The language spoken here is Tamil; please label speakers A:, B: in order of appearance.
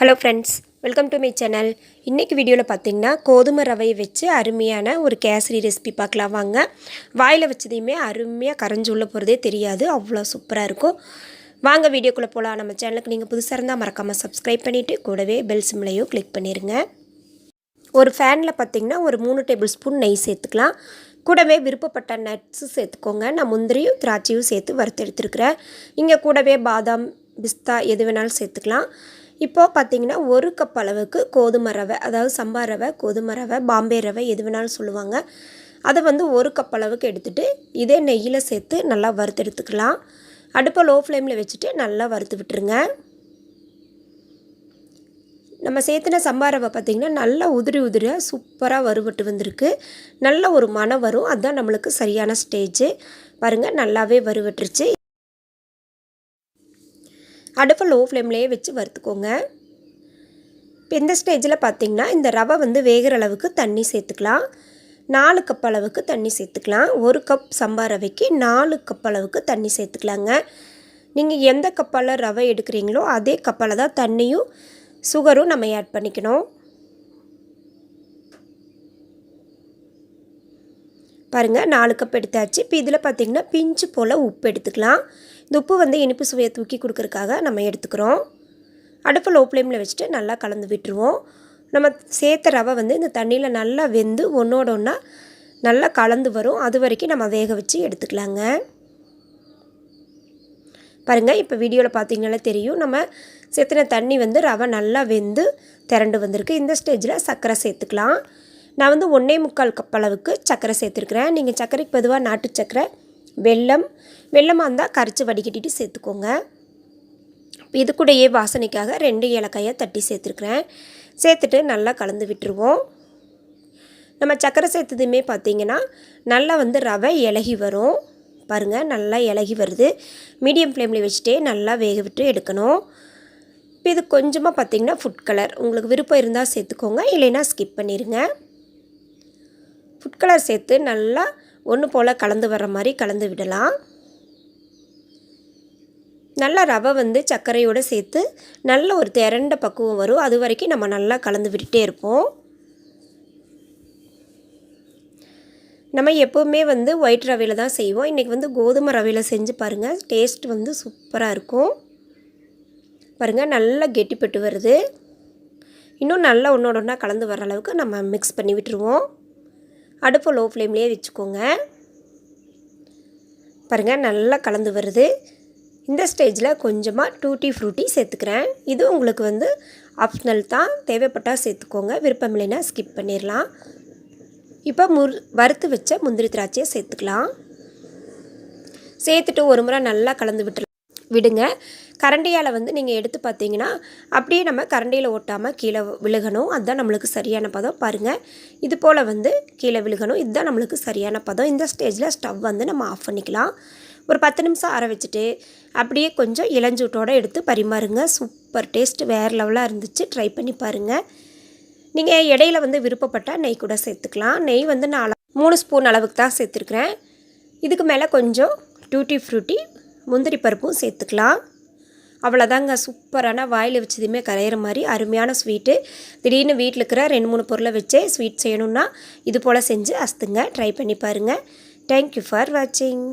A: Hello friends welcome to my channel இன்றைக்கி வீடியோவில் பார்த்தீங்கன்னா கோதுமை ரவையை வச்சு அருமையான ஒரு கேசரி ரெசிபி பார்க்கலாம் வாங்க. வாயில் வச்சதையுமே அருமையாக கரைஞ்சி உள்ள போகிறதே தெரியாது. அவ்வளோ சூப்பராக இருக்கும். வாங்க வீடியோக்குள்ளே போகலாம் நம்ம சேனலுக்கு நீங்கள் புதுசாக இருந்தால் மறக்காமல் சப்ஸ்கிரைப் பண்ணிவிட்டு கூடவே பெல் சிம்லையும் கிளிக் பண்ணிடுங்க ஒரு ஃபேனில் பார்த்தீங்கன்னா ஒரு மூணு டேபிள் ஸ்பூன் நெய் சேர்த்துக்கலாம். கூடவே விருப்பப்பட்ட நட்ஸு சேர்த்துக்கோங்க. நான் முந்திரியும் திராட்சையும் சேர்த்து வறுத்து எடுத்துருக்கிறேன். இங்கே கூடவே பாதாம் பிஸ்தா எது வேணாலும் சேர்த்துக்கலாம். இப்போது பார்த்தீங்கன்னா ஒரு கப் அளவுக்கு கோதுமை ரவை அதாவது சம்பா ரவை கோதுமை ரவை பாம்பே ரவை எது வேணாலும் சொல்லுவாங்க. அதை வந்து ஒரு கப் அளவுக்கு எடுத்துகிட்டு இதே நெய்யில் சேர்த்து நல்லா வறுத்து எடுத்துக்கலாம் அடுப்பை லோ ஃப்ளேமில் வச்சுட்டு நல்லா வறுத்து விட்டுருங்க. நம்ம சேர்த்துன சம்பா ரவை பார்த்திங்கன்னா நல்லா உதிரி உதிரியாக சூப்பராக வறுபட்டு வந்திருக்கு. நல்ல ஒரு மனம் வரும். அதுதான் நம்மளுக்கு சரியான ஸ்டேஜு பாருங்கள் நல்லாவே வறுவட்டுருச்சு அடுப்பை லோ ஃப்ளேம்லேயே வச்சு வறுத்துக்கோங்க. இப்போ இந்த ஸ்டேஜில் பார்த்திங்கன்னா இந்த ரவை வந்து வேகிற அளவுக்கு தண்ணி சேர்த்துக்கலாம். நாலு கப் அளவுக்கு தண்ணி சேர்த்துக்கலாம். ஒரு கப் சம்பா ரவைக்கு நாலு கப் அளவுக்கு தண்ணி சேர்த்துக்கலாங்க. நீங்கள் எந்த கப்பால் ரவை எடுக்கிறீங்களோ அதே கப்பால் தான் தண்ணியும் சுகரும் நம்ம ஆட் பண்ணிக்கணும். பாருங்கள் நாலு கப் எடுத்தாச்சு. இப்போ இதில் பார்த்திங்கன்னா பிஞ்சு போல் உப்பு எடுத்துக்கலாம். இந்த உப்பு வந்து இனிப்பு சுவையை தூக்கி கொடுக்கறக்காக நம்ம எடுத்துக்கிறோம். அடுப்பு லோ ஃப்ளேமில் வச்சுட்டு நல்லா கலந்து விட்டுருவோம். நம்ம சேர்த்த ரவை வந்து இந்த தண்ணியில் நல்லா வெந்து ஒன்றோட ஒன்றா நல்லா கலந்து வரும். அது வரைக்கும் நம்ம வேக வச்சு எடுத்துக்கலாங்க. பாருங்கள் இப்போ வீடியோவில் பார்த்தீங்கனாலே தெரியும். நம்ம சேர்த்துன தண்ணி வந்து ரவை நல்லா வெந்து திரண்டு வந்திருக்கு. இந்த ஸ்டேஜில் சர்க்கரை சேர்த்துக்கலாம். நான் வந்து ஒன்றே முக்கால் கப் அளவுக்கு சர்க்கரை சேர்த்துருக்குறேன். நீங்கள் சர்க்கரைக்கு பொதுவாக நாட்டு சர்க்கரை வெல்லம் வெள்ளமாக இருந்தால் கரைச்சி வடிகட்டிட்டு சேர்த்துக்கோங்க. இது கூடயே வாசனைக்காக ரெண்டு ஏலக்காயை தட்டி சேர்த்துருக்குறேன். சேர்த்துட்டு நல்லா கலந்து விட்டுருவோம். நம்ம சக்கரை சேர்த்ததுமே பார்த்திங்கன்னா நல்லா வந்து ரவை இலகி வரும். பாருங்கள் நல்லா இலகி வருது. மீடியம் ஃப்ளேமில் வச்சுட்டே நல்லா வேக விட்டு எடுக்கணும். இப்போ இது கொஞ்சமாக பார்த்திங்கன்னா ஃபுட் கலர் உங்களுக்கு விருப்பம் இருந்தால் சேர்த்துக்கோங்க இல்லைன்னா ஸ்கிப் பண்ணிடுங்க ஃபுட் கலர் சேர்த்து நல்லா ஒன்று போல் கலந்து வர மாதிரி கலந்து விடலாம். நல்லா ரவை வந்து சர்க்கரையோடு சேர்த்து நல்ல ஒரு திரண்ட பக்குவம் வரும். அது வரைக்கும் நம்ம நல்லா கலந்து விட்டுட்டே இருப்போம். நம்ம எப்போவுமே வந்து ஒயிட் ரவையில் தான் செய்வோம். இன்றைக்கி வந்து கோதுமை ரவையில் செஞ்சு பாருங்கள் டேஸ்ட் வந்து சூப்பராக இருக்கும். பாருங்கள் நல்லா கெட்டிப்பட்டு வருது. இன்னும் நல்லா ஒன்றோட ஒன்றா கலந்து வர அளவுக்கு நம்ம மிக்ஸ் பண்ணி விட்டுருவோம். அடுப்பு லோ ஃப்ளேம்லேயே வச்சுக்கோங்க. பாருங்கள் நல்லா கலந்து வருது. இந்த ஸ்டேஜில் கொஞ்சமாக டூட்டி ஃப்ரூட்டி சேர்த்துக்கிறேன். இது உங்களுக்கு வந்து ஆப்ஷனல் தான். தேவைப்பட்டால் சேர்த்துக்கோங்க. விருப்பம் இல்லைன்னா ஸ்கிப் பண்ணிடலாம் இப்போ முர் வறுத்து வச்ச முந்திரி திராட்சையை சேர்த்துக்கலாம். சேர்த்துட்டு ஒரு முறை நல்லா கலந்து விட்டு விடுங்க. கரண்டியால் வந்து நீங்கள் எடுத்து பார்த்தீங்கன்னா அப்படியே நம்ம கரண்டியில் ஓட்டாமல் கீழே விழுகணும். அதுதான் நம்மளுக்கு சரியான பதம். பாருங்கள் இது போல் வந்து கீழே விழுகணும். இதுதான் நம்மளுக்கு சரியான பதம். இந்த ஸ்டேஜில் ஸ்டவ் வந்து நம்ம ஆஃப் பண்ணிக்கலாம். ஒரு பத்து நிமிஷம் ஆற வச்சுட்டு அப்படியே கொஞ்சம் இளஞ்சூட்டோடு எடுத்து பரிமாறுங்க. Super taste. வேறு லெவலாக இருந்துச்சு. ட்ரை பண்ணி பாருங்கள் நீங்கள் இடையில வந்து விருப்பப்பட்டால் நெய் கூட சேர்த்துக்கலாம். நெய் வந்து நான் மூணு ஸ்பூன் அளவுக்கு தான் சேர்த்துருக்குறேன். இதுக்கு மேலே கொஞ்சம் டூட்டி ஃப்ரூட்டி முந்திரி பருப்பும் சேர்த்துக்கலாம். அவ்வளோதாங்க சூப்பரான வாயில் வச்சதுமே கரையிற மாதிரி அருமையான ஸ்வீட்டு. திடீர்னு வீட்டில் இருக்கிற ரெண்டு மூணு பொருளை வச்சே ஸ்வீட் செய்யணுன்னா இது போல் செஞ்சு அஸ்துங்க ட்ரை பண்ணி பாருங்கள் தேங்க்யூ ஃபார் வாட்சிங்